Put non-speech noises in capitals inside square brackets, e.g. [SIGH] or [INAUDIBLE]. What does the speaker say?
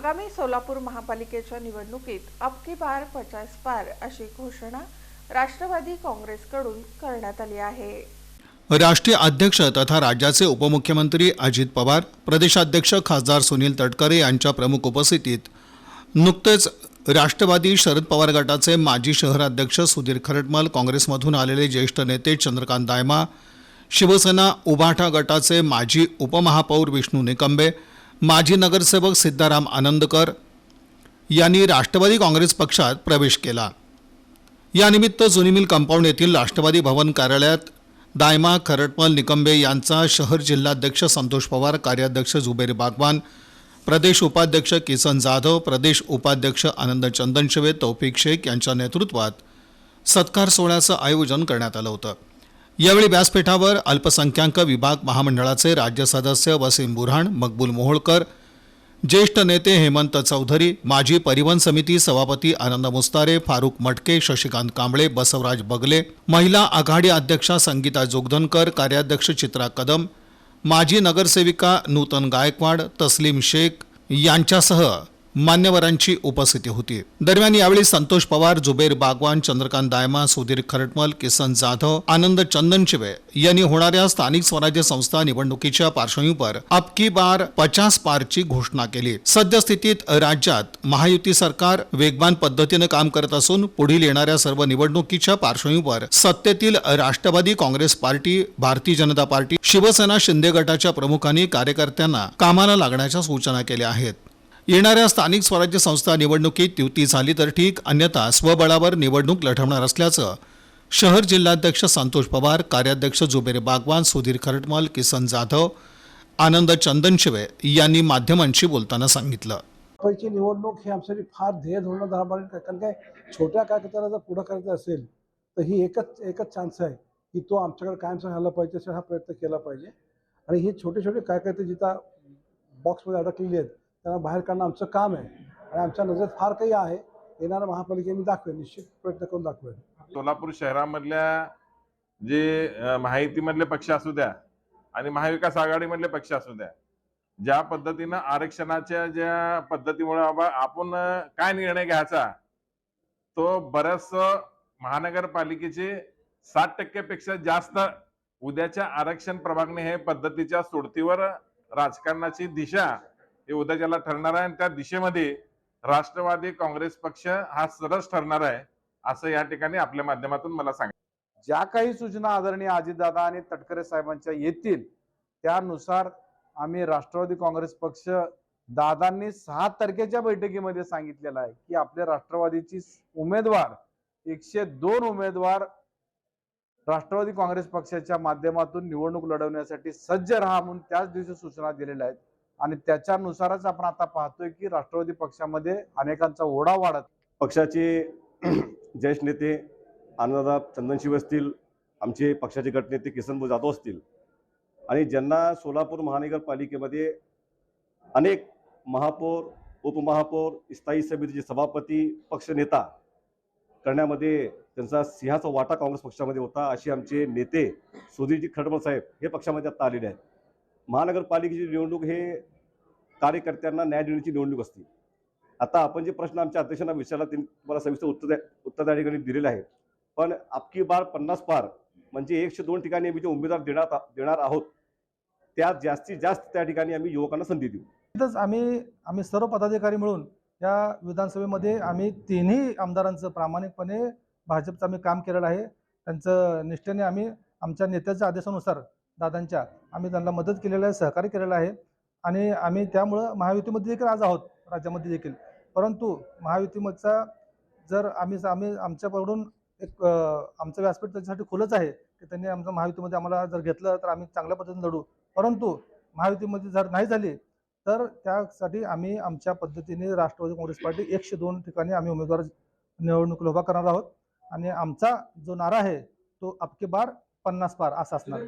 आगामी सोलापूर महापालिकेच्या निवडणुकीत अबकी बार पचास पार अशी घोषणा राष्ट्रवादी काँग्रेसकडून करण्यात आली आहे. राष्ट्रीय अध्यक्ष तथा राज्याचे उपमुख्यमंत्री अजित पवार प्रदेशाध्यक्ष खासदार सुनील तटकरे यांच्या प्रमुख उपस्थितीत नुकतेच राष्ट्रवादी शरद पवार गटाचे माजी शहराध्यक्ष सुधीर खरटमल काँग्रेसमधून आलेले ज्येष्ठ नेते चंद्रकांत दायमा शिवसेना उभाठा गटाचे माजी उपमहापौर विष्णू निकंबे माजी नगरसेवक सिद्धाराम आनंदकर यांनी राष्ट्रवादी काँग्रेस पक्षात प्रवेश केला. यानिमित्त जुनी मिल कंपाऊंड येथील राष्ट्रवादी भवन कार्यालयात दायमा खरटमल निकंबे यांचा शहर जिल्हाध्यक्ष संतोष पवार कार्याध्यक्ष जुबेर बागवान प्रदेश उपाध्यक्ष किसन जाधव प्रदेश उपाध्यक्ष आनंद चंदनशिवे तौफिक शेख यांच्या नेतृत्वात सत्कार सोहळ्याचं आयोजन करण्यात आलं होतं. यावेळी व्यासपीठावर अल्पसंख्याक विभाग महामंडळाचे राज्य सदस्य वसीम बुरहाण मकबूल मोहोळकर ज्येष्ठ नेते हेमंत चौधरी माजी परिवहन समिती सभापती आनंद मुस्तारे फारुक मटके शशिकांत कांबळे बसवराज बगले महिला आघाडी अध्यक्षा संगीता जोगधनकर कार्याध्यक्ष चित्रा कदम माजी नगरसेविका नूतन गायकवाड तस्लीम शेख यांच्यासह मान्यवरांची उपस्थिती होती. दरम्यान यावेळी संतोष पवार जुबेर बागवान चंद्रकांत दायमा सुधीर खरटमल किसन जाधव आनंद चंदनशिवे यांनी होणाऱ्या स्थानिक स्वराज्य संस्था निवडणुकीच्या पार्श्वभूमीवर अब की बार पचास पारची घोषणा केली. सद्यस्थितीत राज्यात महायुती सरकार वेगवान पद्धतीनं काम करत असून पुढील येणाऱ्या सर्व निवडणुकीच्या पार्श्वभूमीवर सत्तेतील राष्ट्रवादी काँग्रेस पार्टी भारतीय जनता पार्टी शिवसेना शिंदे गटाच्या प्रमुखांनी कार्यकर्त्यांना कामाला लागण्याच्या सूचना केल्या आहेत. येणाऱ्या स्थानिक स्वराज्य संस्था निवडणुकीत युती झाली तर ठीक अन्यथा स्वबळावर निवडणूक लढवणार असल्याचं शहर जिल्हाध्यक्ष संतोष पवार कार्याध्यक्ष जुबेर बागवान सुधीर खरटमल किसन जाधव आनंद चंदनशिवे यांनी माध्यमांशी बोलताना सांगितलं. पैकी निवडणूक ही आमच्यासाठी फार ध्येय धोरण धराबारी कारण काय छोट्या कार्यकर्त्याला जर पुढं करायचं असेल तर ही एकच एकच चान्स आहे की तो आमच्याकडे कायमचा झाला पाहिजे त्यासाठी हा प्रयत्न केला पाहिजे. आणि हे छोटे छोटे कार्यकर्ते जिथं बॉक्समध्ये अडकलेले आहेत त्यांना बाहेर काढणं आमचं काम आहे. आणि आमच्या नजरेत फार काही आहे. येणाऱ्या महापालिकेने मी दाखवेन निश्चित प्रयत्न करून दाखवेन. सोलापूर शहरामधल्या जे माहितीमधले पक्ष असू द्या आणि महाविकास आघाडीमधले पक्ष असू द्या ज्या पद्धतीनं आरक्षणाच्या ज्या पद्धतीमुळे बाबा आपण काय निर्णय घ्यायचा तो बऱ्याच महानगरपालिकेचे साठ टक्क्यापेक्षा जास्त उद्याच्या आरक्षण प्रभागने हे पद्धतीच्या सोडतीवर राजकारणाची दिशा हे उद्याच्याला ठरणार आहे आणि त्या दिशेमध्ये राष्ट्रवादी काँग्रेस पक्ष हा सरस ठरणार आहे असं या ठिकाणी आपल्या माध्यमातून मला सांग ज्या काही सूचना आदरणीय अजितदादा आणि तटकरे साहेबांच्या येतील त्यानुसार आम्ही राष्ट्रवादी काँग्रेस पक्ष दादांनी सहा तारखेच्या बैठकीमध्ये सांगितलेलं आहे की आपल्या राष्ट्रवादीची उमेदवार एकशे दोन उमेदवार राष्ट्रवादी काँग्रेस पक्षाच्या माध्यमातून निवडणूक लढवण्यासाठी सज्ज राहा म्हणून त्याच दिवशी सूचना दिलेल्या आहेत. आणि त्याच्यानुसारच आपण आता पाहतोय की राष्ट्रवादी पक्षामध्ये अनेकांचा ओढा वाढत पक्षाचे [CLEARS THROAT] ज्येष्ठ नेते आनंददादा चंदनशिव असतील आमचे पक्षाचे गटनेते किसनभाऊ जाधव असतील. आणि ज्यांना सोलापूर महानगरपालिकेमध्ये अनेक महापौर उपमहापौर स्थायी समितीचे सभापती पक्षनेता करण्यामध्ये त्यांचा सिंहाचा वाटा काँग्रेस पक्षामध्ये होता असे आमचे नेते सुधीरजी खडमळ साहेब हे पक्षामध्ये आता आलेले आहेत. महानगरपालिकेची निवडणूक हे कार्यकर्त्यांना न्याय देण्याची निवडणूक असते. आता आपण जे प्रश्न आमच्या अध्यक्षांना विचारला त्यांनी तुम्हाला सविस्तर उत्तर उत्तर त्या ठिकाणी दिलेलं आहे. पण आपकी बार पन्नास पार म्हणजे एकशे दोन ठिकाणी आम्ही जे उमेदवार देणार देणार आहोत त्यात जास्तीत जास्त त्या ठिकाणी आम्ही युवकांना संधी देऊ. तिथंच आम्ही आम्ही सर्व पदाधिकारी मिळून या विधानसभेमध्ये आम्ही तिन्ही आमदारांचं प्रामाणिकपणे भाजपचं आम्ही काम केलेलं आहे. त्यांचं निष्ठेने आम्ही आमच्या नेत्याच्या आदेशानुसार दादांच्या. आम्ही त्यांना मदत केलेलं आहे सहकार्य केलेलं आहे. आणि आम्ही त्यामुळं महायुतीमध्ये देखील आज आहोत राज्यामध्ये देखील. परंतु महायुतीमधचा जर आम्ही आम्ही आमच्याकडून एक आमचं व्यासपीठ त्याच्यासाठी खुलंच आहे की त्यांनी आमचं महायुतीमध्ये आम्हाला जर घेतलं तर आम्ही चांगल्या पद्धतीने लढू. परंतु महायुतीमध्ये जर नाही झाली तर त्यासाठी आम्ही आमच्या पद्धतीने राष्ट्रवादी काँग्रेस पार्टी एकशे दोन ठिकाणी आम्ही उमेदवार निवडणूक उभा करणार आहोत. आणि आमचा जो नारा आहे तो अबके बार पन्नास पार असा असणार.